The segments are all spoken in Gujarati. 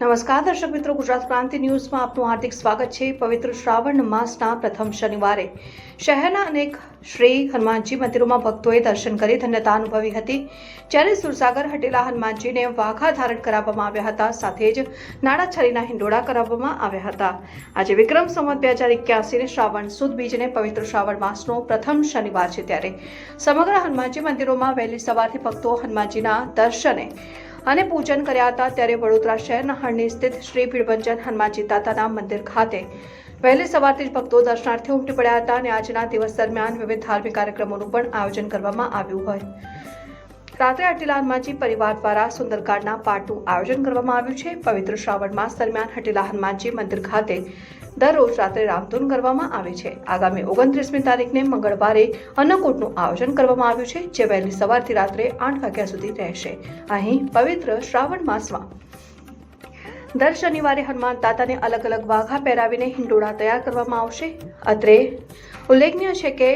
નમસ્કાર, દર્શક મિત્રો, ગુજરાત ક્રાંતિ ન્યૂઝમાં આપનું હાર્દિક સ્વાગત છે. પવિત્ર શ્રાવણ માસના પ્રથમ શનિવારે શહેરના અનેક શ્રી હનુમાનજી મંદિરોમાં ભક્તોએ દર્શન કરી ધન્યતા અનુભવી હતી. જ્યારે સુરસાગર, હટેલા હનુમાનજીને વાઘા ધારણ કરાવવામાં આવ્યા હતા, સાથે જ નાડાછરીના હિંડોળા કરાવવામાં આવ્યા હતા. આજે વિક્રમ સંવત બે હજાર એક્યાસીને શ્રાવણ સુદ બીજને પવિત્ર શ્રાવણ માસનો પ્રથમ શનિવાર છે. ત્યારે સમગ્ર હનુમાનજી મંદિરોમાં વહેલી સવારથી ભક્તો હનુમાનજીના દર્શને અને પૂજન કર્યા હતા ત્યારે વડોદરા શહેરના હરણી સ્થિત શ્રી ભીડભંજન હનુમાનજી દાતાના મંદિર ખાતે. વહેલી સવારથી જ ભક્તો દર્શનાર્થે ઉમટી પડ્યા હતા અને આજના દિવસ દરમિયાન વિવિધ ધાર્મિક કાર્યક્રમોનું પણ આયોજન કરવામાં આવ્યું હોય. રાત્રે હટીલા હનુમાનજી પરિવાર દ્વારા સુંદરકાંડના પાઠનું આયોજન કરવામાં આવ્યું છે. પવિત્ર શ્રાવણ માસ દરમિયાન હટીલા હનુમાનજી મંદિર ખાતે દરરોજ રાત્રે રામધૂન કરવામાં આવે છે. આગામી ઓગણત્રીસમી તારીખને મંગળવારે અન્નકૂટનું આયોજન કરવામાં આવ્યું છે, જે વહેલી સવારથી રાત્રે આઠ વાગ્યા સુધી રહેશે. અહીં પવિત્ર શ્રાવણ માસમાં દર શનિવારે હનુમાન દાદાને અલગ અલગ વાઘા પહેરાવીને હિંડોળા તૈયાર કરવામાં આવશે. અત્રે ઉલ્લેખનીય છે કે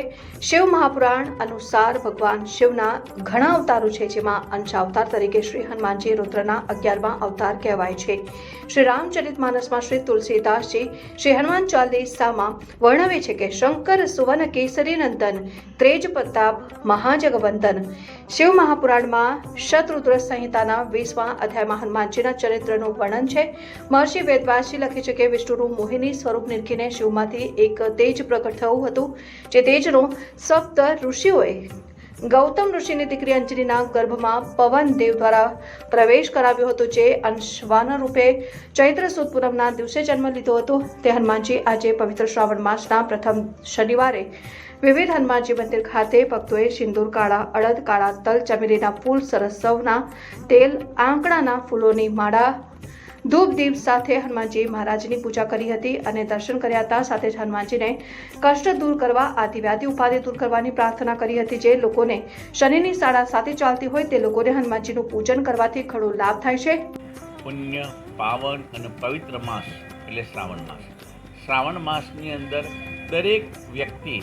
શિવ મહાપુરાણ અનુસાર ભગવાન શિવના ઘણા અવતારો છે, જેમાં અંશ અવતાર તરીકે શ્રી હનુમાનજી રુદ્રના અગિયારમા અવતાર કહેવાય છે. શ્રી રામચરિત માનસમાં શ્રી તુલસીદાસજી, શ્રી હનુમાન ચાલીસામાં વર્ણવે છે કે શંકર સુવન કેસરી, નંદન, ત્રેજ પ્રતાપ, મહાજગવંદન, શિવ મહાપુરાણમાં શતરુદ્ર સંહિતાના વીસમા અધ્યાયમાં હનુમાનજીના ચરિત્રનું વર્ણન છે. મહર્ષિ વેદવાસી લખે છે કે વિષ્ણુનું મોહિની સ્વરૂપ નિરખીને શિવમાંથી એક તેજ પ્રગટ થયું હતું. જે તેજનો સપ્ત ઋષિઓએ ગૌતમ ઋષિની દીકરી અંજલિના ગર્ભમાં પવન દેવ દ્વારા પ્રવેશ કરાવ્યો હતો, જે અંશવાન રૂપે ચૈત્ર સુદ પૂનમના દિવસે જન્મ લીધો હતો. તે હનુમાનજી આજે પવિત્ર શ્રાવણ માસના પ્રથમ શનિવારે વિવિધ હનુમાનજી મંદિર ખાતે ભક્તોએ સિંદૂર, કાળા અડદ, કાળા તલ, ચમેલીના ફૂલ, સરસવના તેલ, આંકડાના ફૂલોની માળા ધૂપ દીપ સાથે હનુમાનજી મહારાજની પૂજા કરી હતી અને દર્શન કર્યા હતા. સાથે જ હનુમાનજીને કષ્ટ દૂર કરવા આદિવ્યાધિ ઉપાધિ દૂર કરવાની પ્રાર્થના કરી હતી. જે લોકોને શનિની શાળા સાથે ચાલતી હોય તે લોકોને હનુમાનજીનું પૂજન કરવાથી ઘણો લાભ થાય છે. પુણ્ય, પાવન અને પવિત્ર માસ એટલે શ્રાવણ માસ. શ્રાવણ માસની અંદર દરેક વ્યક્તિ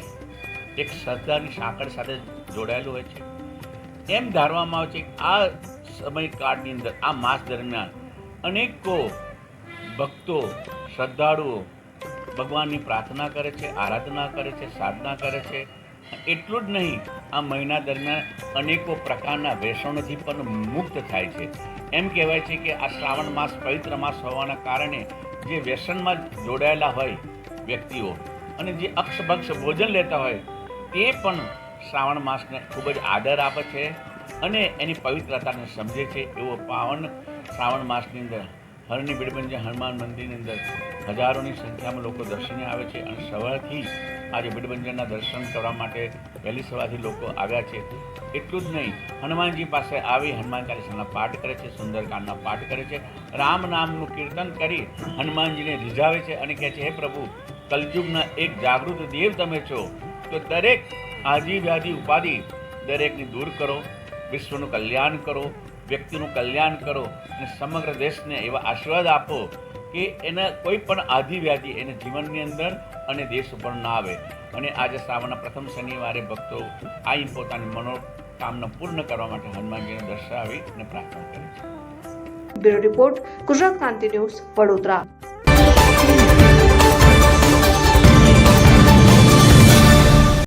એક શ્રદ્ધાની સાંકળ સાથે જોડાયેલું હોય છે. એમ ધારવામાં આવે છે કે આ સમયકાળની અંદર, આ માસ દરમિયાન અનેકો ભક્તો, શ્રદ્ધાળુઓ ભગવાનની પ્રાર્થના કરે છે, આરાધના કરે છે, સાધના કરે છે. એટલું જ નહીં, આ મહિના દરમિયાન અનેકો પ્રકારના વ્યસનોથી પણ મુક્ત થાય છે. એમ કહેવાય છે કે આ શ્રાવણ માસ પવિત્ર માસ હોવાના કારણે જે વ્યસનમાં જોડાયેલા હોય વ્યક્તિઓ અને જે અક્ષભક્ષ ભોજન લેતા હોય, તે પણ શ્રાવણ માસને ખૂબ જ આદર આપે છે અને એની પવિત્રતાને સમજે છે એવો પાવન શ્રાવણ માસની અંદર, હરની બિડબંજ હનુમાન મંદિરની અંદર હજારોની સંખ્યામાં લોકો દર્શને આવે છે અને સવારથી આજે બિડબંજરના દર્શન કરવા માટે વહેલી સવારથી લોકો આવ્યા છે. એટલું જ નહીં, હનુમાનજી પાસે આવી હનુમાન ચાલીસાના પાઠ કરે છે, સુંદરકાંડના પાઠ કરે છે, રામ નામનું કીર્તન કરી હનુમાનજીને રીઝાવે છે અને કહે છે, હે પ્રભુ, કલયુગના એક જાગૃત દેવ તમે છો, તો દરેક આજી વ્યાધિ ઉપાધિ દરેકની દૂર કરો, વિશ્વનું કલ્યાણ કરો વ્યક્તિનું કલ્યાણ કરો અને સમગ્ર દેશને એવા આશીર્વાદ આપો કે એને કોઈ પણ આધિવ્યાધિ એને જીવનની અંદર અને દેશ ઉપર ના આવે. અને આજે શ્રાવણના પ્રથમ શનિવારે ભક્તો આવી પોતાની મનોકામના પૂર્ણ કરવા માટે હનુમાનજીને દર્શાવી અને પ્રાર્થના કરે છે. બ્યુરો રિપોર્ટ ગુજરાત ક્રાંતિ ન્યૂઝ વડોદરા.